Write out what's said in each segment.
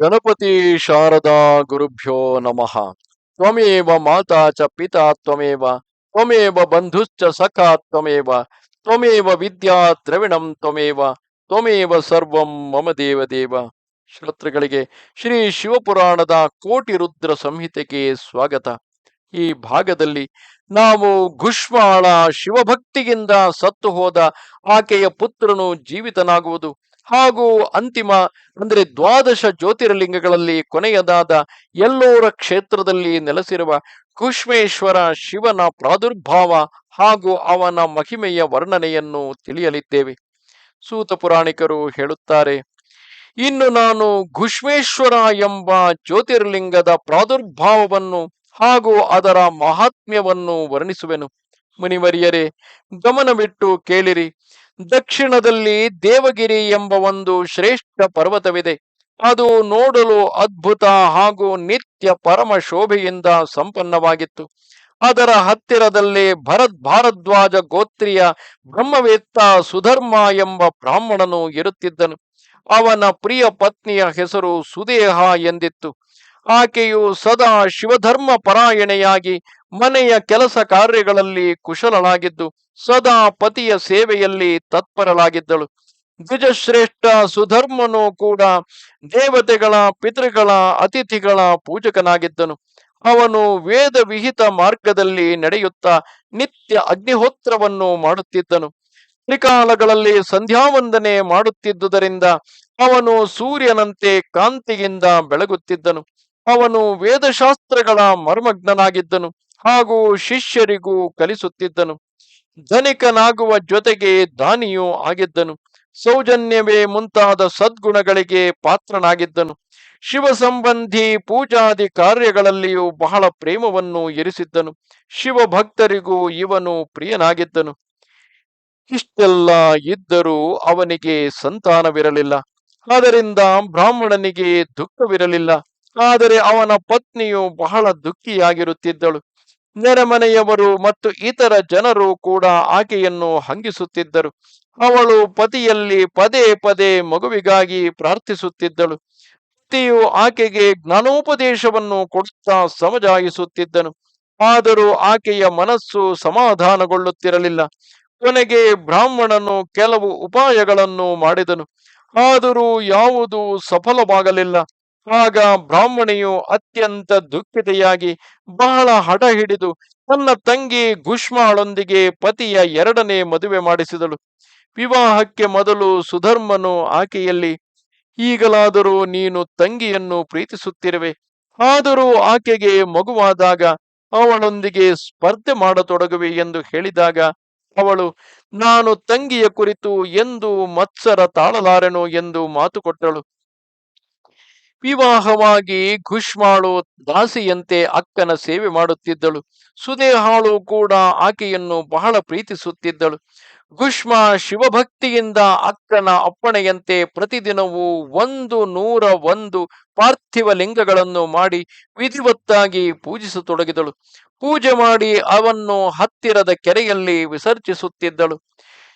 ಗಣಪತಿ ಶಾರದಾ ಗುರುಭ್ಯೋ ನಮಃ. ತ್ವಮೇವ ಮಾತಾ ಚ ಪಿತಾ ತ್ವಮೇವ ತ್ವಮೇವ ಬಂಧುಶ್ಚ ಸಖಾ ತ್ವಮೇವ ತ್ವಮೇವ ವಿದ್ಯಾ ದ್ರವಿಣಂ ತ್ವಮೇವ ತ್ವಮೇವ ಸರ್ವಂ ಮಮ ದೇವ ದೇವ ಶ್ರೋತೃಗಳಿಗೆ ಶ್ರೀ ಶಿವಪುರಾಣದ ಕೋಟಿ ರುದ್ರ ಸಂಹಿತೆಗೆ ಸ್ವಾಗತ. ಈ ಭಾಗದಲ್ಲಿ ನಾವು ಘುಷ್ಮಾಳ ಶಿವಭಕ್ತಿಗಿಂದ ಸತ್ತು ಹೋದ ಆಕೆಯ ಪುತ್ರನು ಜೀವಿತನಾಗುವುದು. ಹಾಗೂ ಅಂತಿಮ, ಅಂದರೆ ದ್ವಾದಶ ಜ್ಯೋತಿರ್ಲಿಂಗಗಳಲ್ಲಿ ಕೊನೆಯದಾದ ಎಲ್ಲೋರ ಕ್ಷೇತ್ರದಲ್ಲಿ ನೆಲೆಸಿರುವ ಕುಶ್ಮೇಶ್ವರ ಶಿವನ ಪ್ರಾದುರ್ಭಾವ ಹಾಗೂ ಅವನ ಮಹಿಮೆಯ ವರ್ಣನೆಯನ್ನು ತಿಳಿಯಲಿದ್ದೇವೆ. ಸೂತ ಪುರಾಣಿಕರು ಹೇಳುತ್ತಾರೆ, ಇನ್ನು ನಾನು ಘುಷ್ಮೇಶ್ವರ ಎಂಬ ಜ್ಯೋತಿರ್ಲಿಂಗದ ಪ್ರಾದುರ್ಭಾವವನ್ನು ಹಾಗೂ ಅದರ ಮಹಾತ್ಮ್ಯವನ್ನು ವರ್ಣಿಸುವೆನು. ಮುನಿವರಿಯರೇ, ಗಮನವಿಟ್ಟು ಕೇಳಿರಿ. ದಕ್ಷಿಣದಲ್ಲಿ ದೇವಗಿರಿ ಎಂಬ ಒಂದು ಶ್ರೇಷ್ಠ ಪರ್ವತವಿದೆ. ಅದು ನೋಡಲು ಅದ್ಭುತ ಹಾಗೂ ನಿತ್ಯ ಪರಮ ಶೋಭೆಯಿಂದ ಸಂಪನ್ನವಾಗಿತ್ತು. ಅದರ ಹತ್ತಿರದಲ್ಲಿ ಭರತ್ ಭಾರದ್ವಾಜ ಗೋತ್ರಿಯ ಬ್ರಹ್ಮವೇತ್ತ ಸುಧರ್ಮ ಎಂಬ ಬ್ರಾಹ್ಮಣನು ಇರುತ್ತಿದ್ದನು. ಅವನ ಪ್ರಿಯ ಪತ್ನಿಯ ಹೆಸರು ಸುದೇಹ ಎಂದಿತ್ತು. ಆಕೆಯು ಸದಾ ಶಿವಧರ್ಮ ಪರಾಯಣೆಯಾಗಿ ಮನೆಯ ಕೆಲಸ ಕಾರ್ಯಗಳಲ್ಲಿ ಕುಶಲಳಾಗಿದ್ದು ಸದಾ ಪತಿಯ ಸೇವೆಯಲ್ಲಿ ತತ್ಪರಳಾಗಿದ್ದಳು. ದ್ವಿಜಶ್ರೇಷ್ಠ ಸುಧರ್ಮನು ಕೂಡ ದೇವತೆಗಳ, ಪಿತೃಗಳ, ಅತಿಥಿಗಳ ಪೂಜಕನಾಗಿದ್ದನು. ಅವನು ವೇದ ವಿಹಿತ ಮಾರ್ಗದಲ್ಲಿ ನಡೆಯುತ್ತಾ ನಿತ್ಯ ಅಗ್ನಿಹೋತ್ರವನ್ನು ಮಾಡುತ್ತಿದ್ದನು. ತ್ರಿಕಾಲಗಳಲ್ಲಿ ಸಂಧ್ಯಾವಂದನೆ ಮಾಡುತ್ತಿದ್ದುದರಿಂದ ಅವನು ಸೂರ್ಯನಂತೆ ಕಾಂತಿಯಿಂದ ಬೆಳಗುತ್ತಿದ್ದನು. ಅವನು ವೇದಶಾಸ್ತ್ರಗಳ ಮರ್ಮಜ್ಞನಾಗಿದ್ದನು ಹಾಗೂ ಶಿಷ್ಯರಿಗೂ ಕಲಿಸುತ್ತಿದ್ದನು. ಧನಿಕನಾಗುವ ಜೊತೆಗೆ ದಾನಿಯೂ ಆಗಿದ್ದನು. ಸೌಜನ್ಯವೇ ಮುಂತಾದ ಸದ್ಗುಣಗಳಿಗೆ ಪಾತ್ರನಾಗಿದ್ದನು. ಶಿವ ಸಂಬಂಧಿ ಪೂಜಾದಿ ಕಾರ್ಯಗಳಲ್ಲಿಯೂ ಬಹಳ ಪ್ರೇಮವನ್ನು ಇರಿಸಿದ್ದನು. ಶಿವ ಭಕ್ತರಿಗೂ ಇವನು ಪ್ರಿಯನಾಗಿದ್ದನು. ಇಷ್ಟೆಲ್ಲ ಇದ್ದರೂ ಅವನಿಗೆ ಸಂತಾನವಿರಲಿಲ್ಲ. ಆದ್ದರಿಂದ ಬ್ರಾಹ್ಮಣನಿಗೆ ದುಃಖವಿರಲಿಲ್ಲ. ಆದರೆ ಅವನ ಪತ್ನಿಯು ಬಹಳ ದುಃಖಿಯಾಗಿರುತ್ತಿದ್ದಳು. ನೆರೆಮನೆಯವರು ಮತ್ತು ಇತರ ಜನರು ಕೂಡ ಆಕೆಯನ್ನು ಹಂಗಿಸುತ್ತಿದ್ದರು. ಅವಳು ಪತಿಯಲ್ಲಿ ಪದೇ ಪದೇ ಮಗುವಿಗಾಗಿ ಪ್ರಾರ್ಥಿಸುತ್ತಿದ್ದಳು. ಪತಿಯು ಆಕೆಗೆ ಜ್ಞಾನೋಪದೇಶವನ್ನು ಕೊಡುತ್ತಾ ಸಮಜಾಯಿಸುತ್ತಿದ್ದನು. ಆದರೂ ಆಕೆಯ ಮನಸ್ಸು ಸಮಾಧಾನಗೊಳ್ಳುತ್ತಿರಲಿಲ್ಲ. ಕೊನೆಗೆ ಬ್ರಾಹ್ಮಣನು ಕೆಲವು ಉಪಾಯಗಳನ್ನು ಮಾಡಿದನು. ಆದರೂ ಯಾವುದೂ ಸಫಲವಾಗಲಿಲ್ಲ. ಆಗ ಬ್ರಾಹ್ಮಣಿಯು ಅತ್ಯಂತ ದುಃಖಿತೆಯಾಗಿ ಬಹಳ ಹಠ ಹಿಡಿದು ತನ್ನ ತಂಗಿ ಗುಷ್ಮಾಳೊಂದಿಗೆ ಪತಿಯ ಎರಡನೇ ಮದುವೆ ಮಾಡಿಸಿದಳು. ವಿವಾಹಕ್ಕೆ ಮೊದಲು ಸುಧರ್ಮನು ಆಕೆಯಲ್ಲಿ, ಈಗಲಾದರೂ ನೀನು ತಂಗಿಯನ್ನು ಪ್ರೀತಿಸುತ್ತಿರುವೆ. ಆದರೂ ಆಕೆಗೆ ಮಗುವಾದಾಗ ಅವಳೊಂದಿಗೆ ಸ್ಪರ್ಧೆ ಮಾಡತೊಡಗುವೆ ಎಂದು ಹೇಳಿದಾಗ ಅವಳು, ನಾನು ತಂಗಿಯ ಕುರಿತು ಎಂದು ಮತ್ಸರ ತಾಳಲಾರೆನು ಎಂದು ಮಾತು ಕೊಟ್ಟಳು ವಿವಾಹವಾಗಿ ಘುಷ್ಮಾಳು ದಾಸಿಯಂತೆ ಅಕ್ಕನ ಸೇವೆ ಮಾಡುತ್ತಿದ್ದಳು. ಸುದೇಹಾಳು ಕೂಡ ಆಕೆಯನ್ನು ಬಹಳ ಪ್ರೀತಿಸುತ್ತಿದ್ದಳು. ಘುಷ್ಮ ಶಿವಭಕ್ತಿಯಿಂದ ಅಕ್ಕನ ಅಪ್ಪಣೆಯಂತೆ ಪ್ರತಿದಿನವೂ ಒಂದು ನೂರ ಒಂದು ಪಾರ್ಥಿವ ಲಿಂಗಗಳನ್ನು ಮಾಡಿ ವಿಧಿವತ್ತಾಗಿ ಪೂಜಿಸತೊಡಗಿದಳು. ಪೂಜೆ ಮಾಡಿ ಅವನ್ನು ಹತ್ತಿರದ ಕೆರೆಯಲ್ಲಿ ವಿಸರ್ಜಿಸುತ್ತಿದ್ದಳು.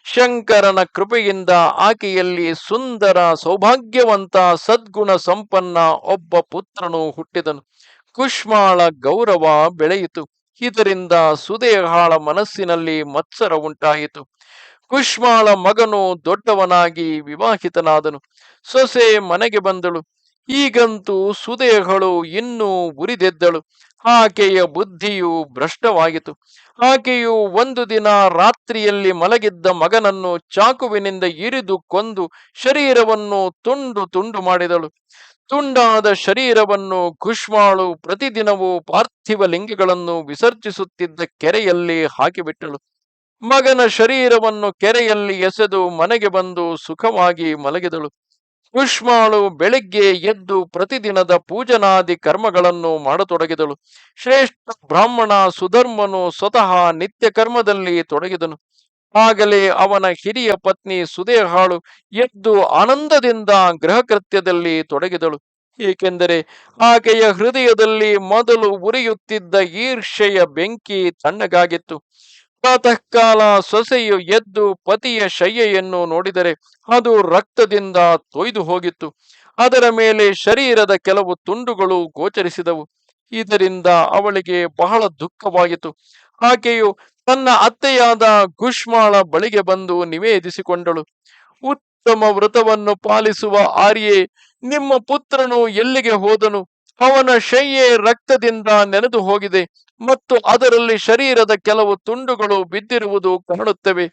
ಶಂಕರನ ಕೃಪೆಯಿಂದ ಆಕೆಯಲ್ಲಿ ಸುಂದರ ಸೌಭಾಗ್ಯವಂತ ಸದ್ಗುಣ ಸಂಪನ್ನ ಒಬ್ಬ ಪುತ್ರನು ಹುಟ್ಟಿದನು. ಕುಷ್ಮಾಳ ಗೌರವ ಬೆಳೆಯಿತು. ಇದರಿಂದ ಸುದೇಹಾಳ ಮನಸ್ಸಿನಲ್ಲಿ ಮತ್ಸರ ಉಂಟಾಯಿತು. ಕುಷ್ಮಾಳ ಮಗನು ದೊಡ್ಡವನಾಗಿ ವಿವಾಹಿತನಾದನು. ಸೊಸೆ ಮನೆಗೆ ಬಂದಳು. ಈಗಂತೂ ಸುದೇಹಳು ಇನ್ನೂ ಉರಿದೆದ್ದಳು. ಆಕೆಯ ಬುದ್ಧಿಯು ಭ್ರಷ್ಟವಾಯಿತು ಆಕೆಯು ಒಂದು ದಿನ ರಾತ್ರಿಯಲ್ಲಿ ಮಲಗಿದ್ದ ಮಗನನ್ನು ಚಾಕುವಿನಿಂದ ಇರಿದು ಕೊಂದು ಶರೀರವನ್ನು ತುಂಡು ತುಂಡು ಮಾಡಿದಳು. ತುಂಡಾದ ಶರೀರವನ್ನು ಖುಷ್ಮಾಳು ಪ್ರತಿದಿನವೂ ಪಾರ್ಥಿವ ಲಿಂಗಗಳನ್ನು ವಿಸರ್ಜಿಸುತ್ತಿದ್ದ ಕೆರೆಯಲ್ಲಿ ಹಾಕಿಬಿಟ್ಟಳು. ಮಗನ ಶರೀರವನ್ನು ಕೆರೆಯಲ್ಲಿ ಎಸೆದು ಮನೆಗೆ ಬಂದು ಸುಖವಾಗಿ ಮಲಗಿದಳು. ಕುಷ್ಮಾಳು ಬೆಳಿಗ್ಗೆ ಎದ್ದು ಪ್ರತಿದಿನದ ಪೂಜನಾದಿ ಕರ್ಮಗಳನ್ನು ಮಾಡತೊಡಗಿದಳು. ಶ್ರೇಷ್ಠ ಬ್ರಾಹ್ಮಣ ಸುಧರ್ಮನು ಸ್ವತಃ ನಿತ್ಯ ಕರ್ಮದಲ್ಲಿ ತೊಡಗಿದನು. ಆಗಲೇ ಅವನ ಹಿರಿಯ ಪತ್ನಿ ಸುದೇಹಾಳು ಎದ್ದು ಆನಂದದಿಂದ ಗೃಹ ಕೃತ್ಯದಲ್ಲಿ ತೊಡಗಿದಳು. ಏಕೆಂದರೆ ಆಕೆಯ ಹೃದಯದಲ್ಲಿ ಮೊದಲು ಉರಿಯುತ್ತಿದ್ದ ಈರ್ಷೆಯ ಬೆಂಕಿ ತಣ್ಣಗಾಗಿತ್ತು. ಪ್ರಾತಃ ಕಾಲ ಸೊಸೆಯು ಎದ್ದು ಪತಿಯ ಶಯ್ಯೆಯನ್ನು ನೋಡಿದರೆ ಅದು ರಕ್ತದಿಂದ ತೊಯ್ದು ಹೋಗಿತ್ತು. ಅದರ ಮೇಲೆ ಶರೀರದ ಕೆಲವು ತುಂಡುಗಳು ಗೋಚರಿಸಿದವು. ಇದರಿಂದ ಅವಳಿಗೆ ಬಹಳ ದುಃಖವಾಯಿತು ಆಕೆಯು ತನ್ನ ಅತ್ತೆಯಾದ ಗುಷ್ಮಾಳ ಬಳಿಗೆ ಬಂದು ನಿವೇದಿಸಿಕೊಂಡಳು. ಉತ್ತಮ ವ್ರತವನ್ನು ಪಾಲಿಸುವ ಆರ್ಯೆ, ನಿಮ್ಮ ಪುತ್ರನು ಎಲ್ಲಿಗೆ ಹೋದನು? ಅವನ ಶಯ್ಯೆ ರಕ್ತದಿಂದ ನೆನೆದು ಹೋಗಿದೆ ಮತ್ತು ಅದರಲ್ಲಿ ಶರೀರದ ಕೆಲವು ತುಂಡುಗಳು ಬಿದ್ದಿರುವುದು ಕಾಣುತ್ತವೆ.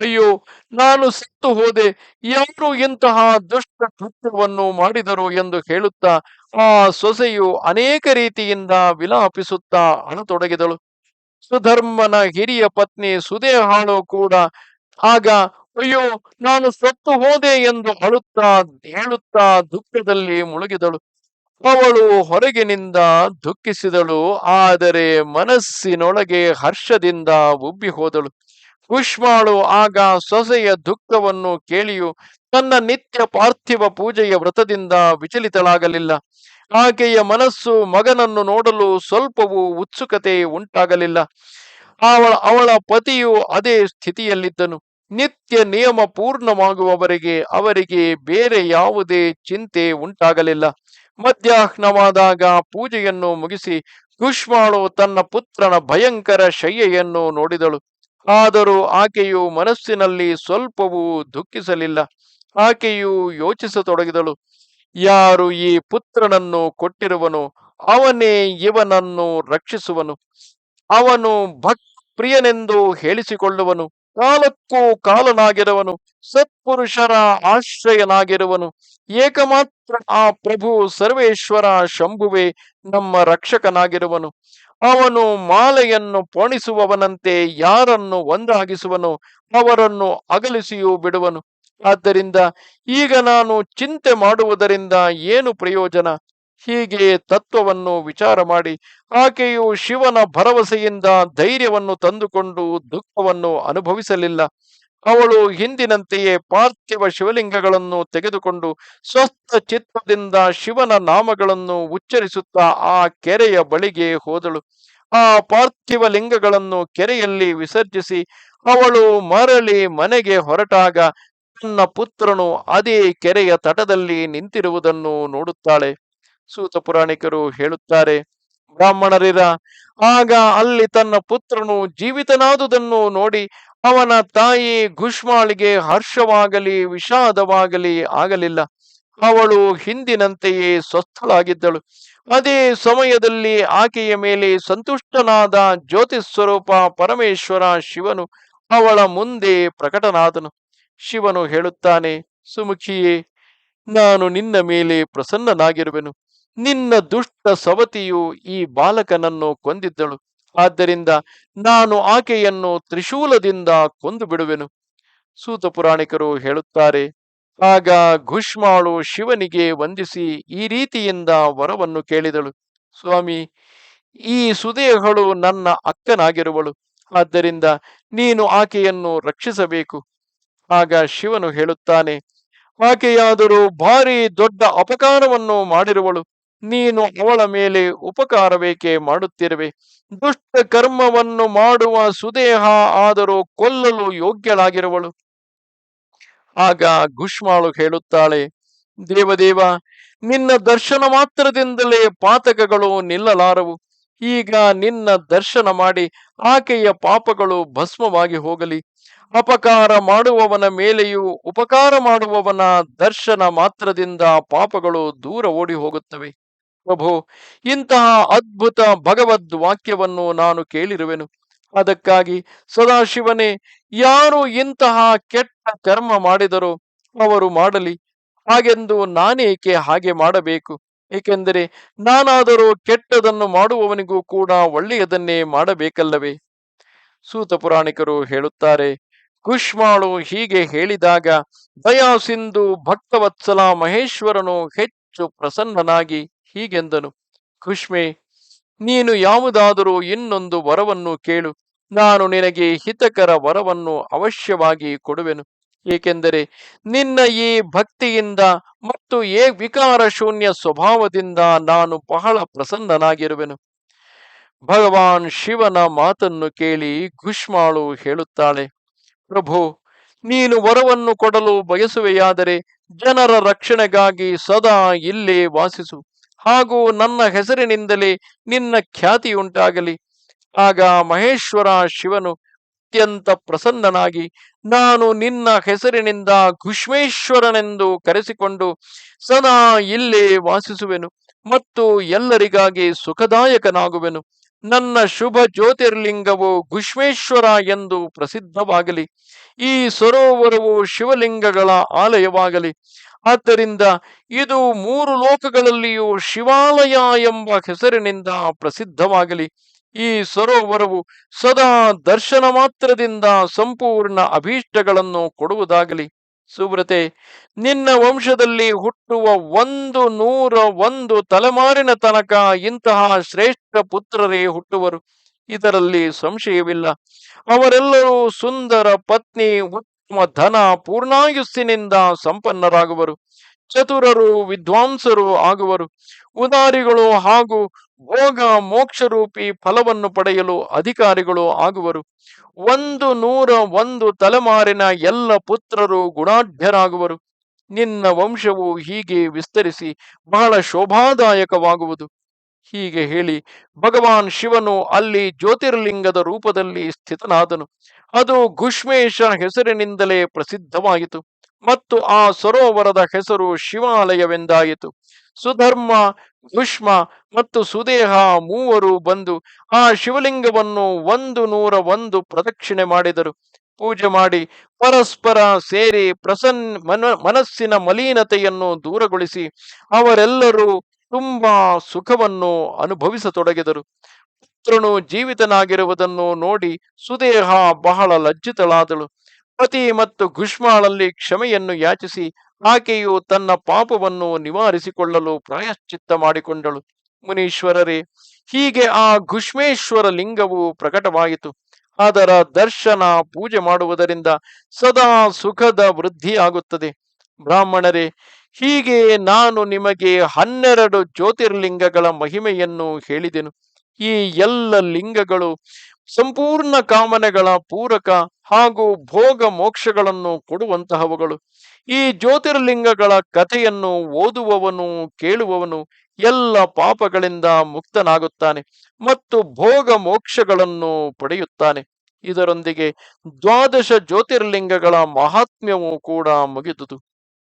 ಅಯ್ಯೋ, ನಾನು ಸತ್ತು ಹೋದೆ. ಯಾರು ಇಂತಹ ದುಷ್ಟ ಕೃತ್ಯವನ್ನು ಮಾಡಿದರು ಎಂದು ಹೇಳುತ್ತಾ ಆ ಸೊಸೆಯು ಅನೇಕ ರೀತಿಯಿಂದ ವಿಲಾಪಿಸುತ್ತಾ ಅಣತೊಡಗಿದಳು. ಸುಧರ್ಮನ ಹಿರಿಯ ಪತ್ನಿ ಸುದೇಹಾಳು ಕೂಡ ಆಗ, ಅಯ್ಯೋ, ನಾನು ಸತ್ತು ಹೋದೆ ಎಂದು ಅಳುತ್ತಾ, ಹೇಳುತ್ತಾ ದುಃಖದಲ್ಲಿ ಮುಳುಗಿದಳು. ಅವಳು ಹೊರಗಿನಿಂದ ದುಃಖಿಸಿದಳು, ಆದರೆ ಮನಸ್ಸಿನೊಳಗೆ ಹರ್ಷದಿಂದ ಉಬ್ಬಿ ಹೋದಳು. ಕುಷ್ಮಾಳು ಆಗ ಸೊಸೆಯ ದುಃಖವನ್ನು ಕೇಳಿಯು ತನ್ನ ನಿತ್ಯ ಪಾರ್ಥಿವ ಪೂಜೆಯ ವ್ರತದಿಂದ ವಿಚಲಿತಳಾಗಲಿಲ್ಲ. ಆಕೆಯ ಮನಸ್ಸು ಮಗನನ್ನು ನೋಡಲು ಸ್ವಲ್ಪವೂ ಉತ್ಸುಕತೆ ಉಂಟಾಗಲಿಲ್ಲ. ಅವಳ ಅವಳ ಪತಿಯು ಅದೇ ಸ್ಥಿತಿಯಲ್ಲಿದ್ದನು. ನಿತ್ಯ ನಿಯಮ ಪೂರ್ಣವಾಗುವವರೆಗೆ ಅವರಿಗೆ ಬೇರೆ ಯಾವುದೇ ಚಿಂತೆ ಉಂಟಾಗಲಿಲ್ಲ. ಮಧ್ಯಾಹ್ನವಾದಾಗ ಪೂಜೆಯನ್ನು ಮುಗಿಸಿ ಕುಷ್ಮಾಳು ತನ್ನ ಪುತ್ರನ ಭಯಂಕರ ಶಯ್ಯೆಯನ್ನು ನೋಡಿದಳು. ಆದರೂ ಆಕೆಯು ಮನಸ್ಸಿನಲ್ಲಿ ಸ್ವಲ್ಪವೂ ದುಃಖಿಸಲಿಲ್ಲ. ಆಕೆಯು ಯೋಚಿಸತೊಡಗಿದಳು. ಯಾರು ಈ ಪುತ್ರನನ್ನು ಕೊಟ್ಟಿರುವನು, ಅವನೇ ಇವನನ್ನು ರಕ್ಷಿಸುವನು. ಅವನು ಭಕ್ ಪ್ರಿಯನೆಂದು ಹೇಳಿಸಿಕೊಳ್ಳುವನು. ಕಾಲಕ್ಕೂ ಕಾಲನಾಗಿರುವನು, ಸತ್ಪುರುಷರ ಆಶ್ರಯನಾಗಿರುವನು. ಏಕಮಾತ್ರ ಆ ಪ್ರಭು ಸರ್ವೇಶ್ವರ ಶಂಭುವೆ ನಮ್ಮ ರಕ್ಷಕನಾಗಿರುವನು. ಅವನು ಮಾಲೆಯನ್ನು ಪೋಣಿಸುವವನಂತೆ ಯಾರನ್ನು ಒಂದಾಗಿಸುವನು, ಅವರನ್ನು ಅಗಲಿಸಿಯೂ ಬಿಡುವನು. ಆದ್ದರಿಂದ ಈಗ ನಾನು ಚಿಂತೆ ಮಾಡುವುದರಿಂದ ಏನು ಪ್ರಯೋಜನ? ಹೀಗೆ ತತ್ವವನ್ನು ವಿಚಾರ ಮಾಡಿ ಆಕೆಯು ಶಿವನ ಭರವಸೆಯಿಂದ ಧೈರ್ಯವನ್ನು ತಂದುಕೊಂಡು ದುಃಖವನ್ನು ಅನುಭವಿಸಲಿಲ್ಲ. ಅವಳು ಹಿಂದಿನಂತೆಯೇ ಪಾರ್ಥಿವ ಶಿವಲಿಂಗಗಳನ್ನು ತೆಗೆದುಕೊಂಡು ಸ್ವಸ್ಥ ಚಿತ್ತದಿಂದ ಶಿವನ ನಾಮಗಳನ್ನು ಉಚ್ಚರಿಸುತ್ತಾ ಆ ಕೆರೆಯ ಬಳಿಗೆ ಹೋದಳು. ಆ ಪಾರ್ಥಿವ ಲಿಂಗಗಳನ್ನು ಕೆರೆಯಲ್ಲಿ ವಿಸರ್ಜಿಸಿ ಅವಳು ಮರಳಿ ಮನೆಗೆ ಹೊರಟಾಗ ತನ್ನ ಪುತ್ರನು ಅದೇ ಕೆರೆಯ ತಟದಲ್ಲಿ ನಿಂತಿರುವುದನ್ನು ನೋಡುತ್ತಾಳೆ. ಸೂತ ಪುರಾಣಿಕರು ಹೇಳುತ್ತಾರೆ, ಬ್ರಾಹ್ಮಣರಿರ, ಆಗ ಅಲ್ಲಿ ತನ್ನ ಪುತ್ರನು ಜೀವಿತನಾದುದನ್ನು ನೋಡಿ ಅವನ ತಾಯಿ ಘುಷ್ಮಾಳಿಗೆ ಹರ್ಷವಾಗಲಿ, ವಿಷಾದವಾಗಲಿ ಆಗಲಿಲ್ಲ. ಅವಳು ಹಿಂದಿನಂತೆಯೇ ಸ್ವಸ್ಥಳಾಗಿದ್ದಳು. ಅದೇ ಸಮಯದಲ್ಲಿ ಆಕೆಯ ಮೇಲೆ ಸಂತುಷ್ಟನಾದ ಜ್ಯೋತಿಸ್ವರೂಪ ಪರಮೇಶ್ವರ ಶಿವನು ಅವಳ ಮುಂದೆ ಪ್ರಕಟನಾದನು. ಶಿವನು ಹೇಳುತ್ತಾನೆ, ಸುಮುಖಿಯೇ, ನಾನು ನಿನ್ನ ಮೇಲೆ ಪ್ರಸನ್ನನಾಗಿರುವೆನು. ನಿನ್ನ ದುಷ್ಟ ಸವತಿಯು ಈ ಬಾಲಕನನ್ನು ಕೊಂದಿದ್ದಳು. ಆದ್ದರಿಂದ ನಾನು ಆಕೆಯನ್ನು ತ್ರಿಶೂಲದಿಂದ ಕೊಂದು ಬಿಡುವೆನು. ಸೂತ ಪುರಾಣಿಕರು ಹೇಳುತ್ತಾರೆ, ಆಗ ಘುಷ್ಮಾಳು ಶಿವನಿಗೆ ವಂದಿಸಿ ಈ ರೀತಿಯಿಂದ ವರವನ್ನು ಕೇಳಿದಳು. ಸ್ವಾಮಿ, ಈ ಸುದೇಹಳು ನನ್ನ ಅಕ್ಕನಾಗಿರುವಳು. ಆದ್ದರಿಂದ ನೀನು ಆಕೆಯನ್ನು ರಕ್ಷಿಸಬೇಕು. ಆಗ ಶಿವನು ಹೇಳುತ್ತಾನೆ, ಆಕೆಯಾದರೂ ಭಾರಿ ದೊಡ್ಡ ಅಪಕಾರವನ್ನು ಮಾಡಿರುವಳು. ನೀನು ಅವಳ ಮೇಲೆ ಉಪಕಾರವೇಕೆ ಮಾಡುತ್ತಿರುವೆ? ದುಷ್ಟ ಕರ್ಮವನ್ನು ಮಾಡುವ ಸುದೇಹ ಆದರೂ ಕೊಲ್ಲಲು ಯೋಗ್ಯಳಾಗಿರುವಳು. ಆಗ ಘುಷ್ಮಾಳು ಹೇಳುತ್ತಾಳೆ, ದೇವದೇವ, ನಿನ್ನ ದರ್ಶನ ಮಾತ್ರದಿಂದಲೇ ಪಾತಕಗಳು ನಿಲ್ಲಲಾರವು. ಈಗ ನಿನ್ನ ದರ್ಶನ ಮಾಡಿ ಆಕೆಯ ಪಾಪಗಳು ಭಸ್ಮವಾಗಿ ಹೋಗಲಿ. ಅಪಕಾರ ಮಾಡುವವನ ಮೇಲೆಯೂ ಉಪಕಾರ ಮಾಡುವವನ ದರ್ಶನ ಮಾತ್ರದಿಂದ ಪಾಪಗಳು ದೂರ ಓಡಿ ಹೋಗುತ್ತವೆ ಪ್ರಭು ಇಂತಹ ಅದ್ಭುತ ಭಗವದ್ ವಾಕ್ಯವನ್ನು ನಾನು ಕೇಳಿರುವೆನು. ಅದಕ್ಕಾಗಿ ಸದಾಶಿವನೇ, ಯಾರು ಇಂತಹ ಕೆಟ್ಟ ಕರ್ಮ ಮಾಡಿದರೋ ಅವರು ಮಾಡಲಿ. ಹಾಗೆಂದು ನಾನೇಕೆ ಹಾಗೆ ಮಾಡಬೇಕು? ಏಕೆಂದರೆ ನಾನಾದರೂ ಕೆಟ್ಟದನ್ನು ಮಾಡುವವನಿಗೂ ಕೂಡ ಒಳ್ಳೆಯದನ್ನೇ ಮಾಡಬೇಕಲ್ಲವೇ? ಸೂತ ಪುರಾಣಿಕರು ಹೇಳುತ್ತಾರೆ ಕುಶ್ಮಾಳು ಹೀಗೆ ಹೇಳಿದಾಗ, ದಯಾಸಿಂಧು ಭಕ್ತವತ್ಸಲ ಮಹೇಶ್ವರನು ಹೆಚ್ಚು ಪ್ರಸನ್ನನಾಗಿ ಹೀಗೆಂದನು. ಖುಷ್ಮೆ, ನೀನು ಯಾವುದಾದರೂ ಇನ್ನೊಂದು ವರವನ್ನು ಕೇಳು. ನಾನು ನಿನಗೆ ಹಿತಕರ ವರವನ್ನು ಅವಶ್ಯವಾಗಿ ಕೊಡುವೆನು. ಏಕೆಂದರೆ ನಿನ್ನ ಈ ಭಕ್ತಿಯಿಂದ ಮತ್ತು ಏ ವಿಕಾರ ಶೂನ್ಯ ಸ್ವಭಾವದಿಂದ ನಾನು ಬಹಳ ಪ್ರಸನ್ನನಾಗಿರುವೆನು. ಭಗವಾನ್ ಶಿವನ ಮಾತನ್ನು ಕೇಳಿ ಘುಷ್ಮಾಳು ಹೇಳುತ್ತಾಳೆ, ಪ್ರಭು, ನೀನು ವರವನ್ನು ಕೊಡಲು ಬಯಸುವೆಯಾದರೆ ಜನರ ರಕ್ಷಣೆಗಾಗಿ ಸದಾ ಇಲ್ಲೇ ವಾಸಿಸು. ಹಾಗೂ ನನ್ನ ಹೆಸರಿನಿಂದಲೇ ನಿನ್ನ ಖ್ಯಾತಿಯುಂಟಾಗಲಿ. ಆಗ ಮಹೇಶ್ವರ ಶಿವನು ಅತ್ಯಂತ ಪ್ರಸನ್ನನಾಗಿ, ನಾನು ನಿನ್ನ ಹೆಸರಿನಿಂದ ಘುಷ್ಮೇಶ್ವರನೆಂದು ಕರೆಸಿಕೊಂಡು ಸದಾ ಇಲ್ಲೇ ವಾಸಿಸುವೆನು ಮತ್ತು ಎಲ್ಲರಿಗಾಗಿ ಸುಖದಾಯಕನಾಗುವೆನು. ನನ್ನ ಶುಭ ಜ್ಯೋತಿರ್ಲಿಂಗವು ಘುಷ್ಮೇಶ್ವರ ಎಂದು ಪ್ರಸಿದ್ಧವಾಗಲಿ. ಈ ಸರೋವರವು ಶಿವಲಿಂಗಗಳ ಆಲಯವಾಗಲಿ. ಆದ್ದರಿಂದ ಇದು ಮೂರು ಲೋಕಗಳಲ್ಲಿಯೂ ಶಿವಾಲಯ ಎಂಬ ಹೆಸರಿನಿಂದ ಪ್ರಸಿದ್ಧವಾಗಲಿ. ಈ ಸರೋವರವು ಸದಾ ದರ್ಶನ ಮಾತ್ರದಿಂದ ಸಂಪೂರ್ಣ ಅಭೀಷ್ಟಗಳನ್ನು ಕೊಡುವುದಾಗಲಿ. ಸುಬ್ರತೆ ನಿನ್ನ ವಂಶದಲ್ಲಿ ಹುಟ್ಟುವ ಒಂದು ನೂರ ಒಂದು ತಲೆಮಾರಿನ ತನಕ ಇಂತಹ ಶ್ರೇಷ್ಠ ಪುತ್ರರೇ ಹುಟ್ಟುವರು. ಇದರಲ್ಲಿ ಸಂಶಯವಿಲ್ಲ. ಅವರೆಲ್ಲರೂ ಸುಂದರ ಪತ್ನಿ ಉತ್ತಮ ಧನ ಪೂರ್ಣಾಯುಸ್ಸಿನಿಂದ ಸಂಪನ್ನರಾಗುವರು. ಚತುರರು, ವಿದ್ವಾಂಸರು ಆಗುವರು. ಉದಾರಿಗಳು ಹಾಗೂ ಭೋಗ ಮೋಕ್ಷರೂಪಿ ಫಲವನ್ನು ಪಡೆಯಲು ಅಧಿಕಾರಿಗಳು ಆಗುವರು. ಒಂದು ನೂರ ಒಂದು ತಲೆಮಾರಿನ ಎಲ್ಲ ಪುತ್ರರು ಗುಣಾಢ್ಯರಾಗುವರು. ನಿನ್ನ ವಂಶವು ಹೀಗೆ ವಿಸ್ತರಿಸಿ ಬಹಳ ಶೋಭಾದಾಯಕವಾಗುವುದು. ಹೀಗೆ ಹೇಳಿ ಭಗವಾನ್ ಶಿವನು ಅಲ್ಲಿ ಜ್ಯೋತಿರ್ಲಿಂಗದ ರೂಪದಲ್ಲಿ ಸ್ಥಿತನಾದನು. ಅದು ಘುಷ್ಮೇಶ ಹೆಸರಿನಿಂದಲೇ ಪ್ರಸಿದ್ಧವಾಯಿತು ಮತ್ತು ಆ ಸರೋವರದ ಹೆಸರು ಶಿವಾಲಯವೆಂದಾಯಿತು. ಸುಧರ್ಮ, ಘುಷ್ಮ ಮತ್ತು ಸುದೇಹ ಮೂವರು ಬಂದು ಆ ಶಿವಲಿಂಗವನ್ನು ಒಂದು ನೂರ ಒಂದು ಪ್ರದಕ್ಷಿಣೆ ಮಾಡಿದರು. ಪೂಜೆ ಮಾಡಿ ಪರಸ್ಪರ ಸೇರಿ ಪ್ರಸನ್ ಮನ ಮನಸ್ಸಿನ ಮಲೀನತೆಯನ್ನು ದೂರಗೊಳಿಸಿ ಅವರೆಲ್ಲರೂ ತುಂಬಾ ಸುಖವನ್ನು ಅನುಭವಿಸತೊಡಗಿದರು. ಪುತ್ರನು ಜೀವಿತನಾಗಿರುವುದನ್ನು ನೋಡಿ ಸುದೇಹ ಬಹಳ ಲಜ್ಜಿತಳಾದಳು. ಪತಿ ಮತ್ತು ಘುಷ್ಮಾಳಲ್ಲಿ ಕ್ಷಮೆಯನ್ನು ಯಾಚಿಸಿ ಆಕೆಯು ತನ್ನ ಪಾಪವನ್ನು ನಿವಾರಿಸಿಕೊಳ್ಳಲು ಪ್ರಾಯಶ್ಚಿತ್ತ ಮಾಡಿಕೊಂಡಳು. ಮುನೀಶ್ವರರೇ, ಹೀಗೆ ಆ ಘುಷ್ಮೇಶ್ವರ ಲಿಂಗವು ಪ್ರಕಟವಾಯಿತು. ಅದರ ದರ್ಶನ ಪೂಜೆ ಮಾಡುವುದರಿಂದ ಸದಾ ಸುಖದ ವೃದ್ಧಿಯಾಗುತ್ತದೆ. ಬ್ರಾಹ್ಮಣರೇ ಹೀಗೆ ನಾನು ನಿಮಗೆ ಹನ್ನೆರಡು ಜ್ಯೋತಿರ್ಲಿಂಗಗಳ ಮಹಿಮೆಯನ್ನು ಹೇಳಿದೆನು. ಈ ಎಲ್ಲ ಲಿಂಗಗಳು ಸಂಪೂರ್ಣ ಕಾಮನೆಗಳ ಪೂರಕ ಹಾಗೂ ಭೋಗ ಮೋಕ್ಷಗಳನ್ನು ಕೊಡುವಂತಹವುಗಳು. ಈ ಜ್ಯೋತಿರ್ಲಿಂಗಗಳ ಕಥೆಯನ್ನು ಓದುವವನು, ಕೇಳುವವನು ಎಲ್ಲ ಪಾಪಗಳಿಂದ ಮುಕ್ತನಾಗುತ್ತಾನೆ ಮತ್ತು ಭೋಗ ಮೋಕ್ಷಗಳನ್ನು ಪಡೆಯುತ್ತಾನೆ. ಇದರೊಂದಿಗೆ ದ್ವಾದಶ ಜ್ಯೋತಿರ್ಲಿಂಗಗಳ ಮಹಾತ್ಮ್ಯವೂ ಕೂಡ ಮುಗಿದುದು.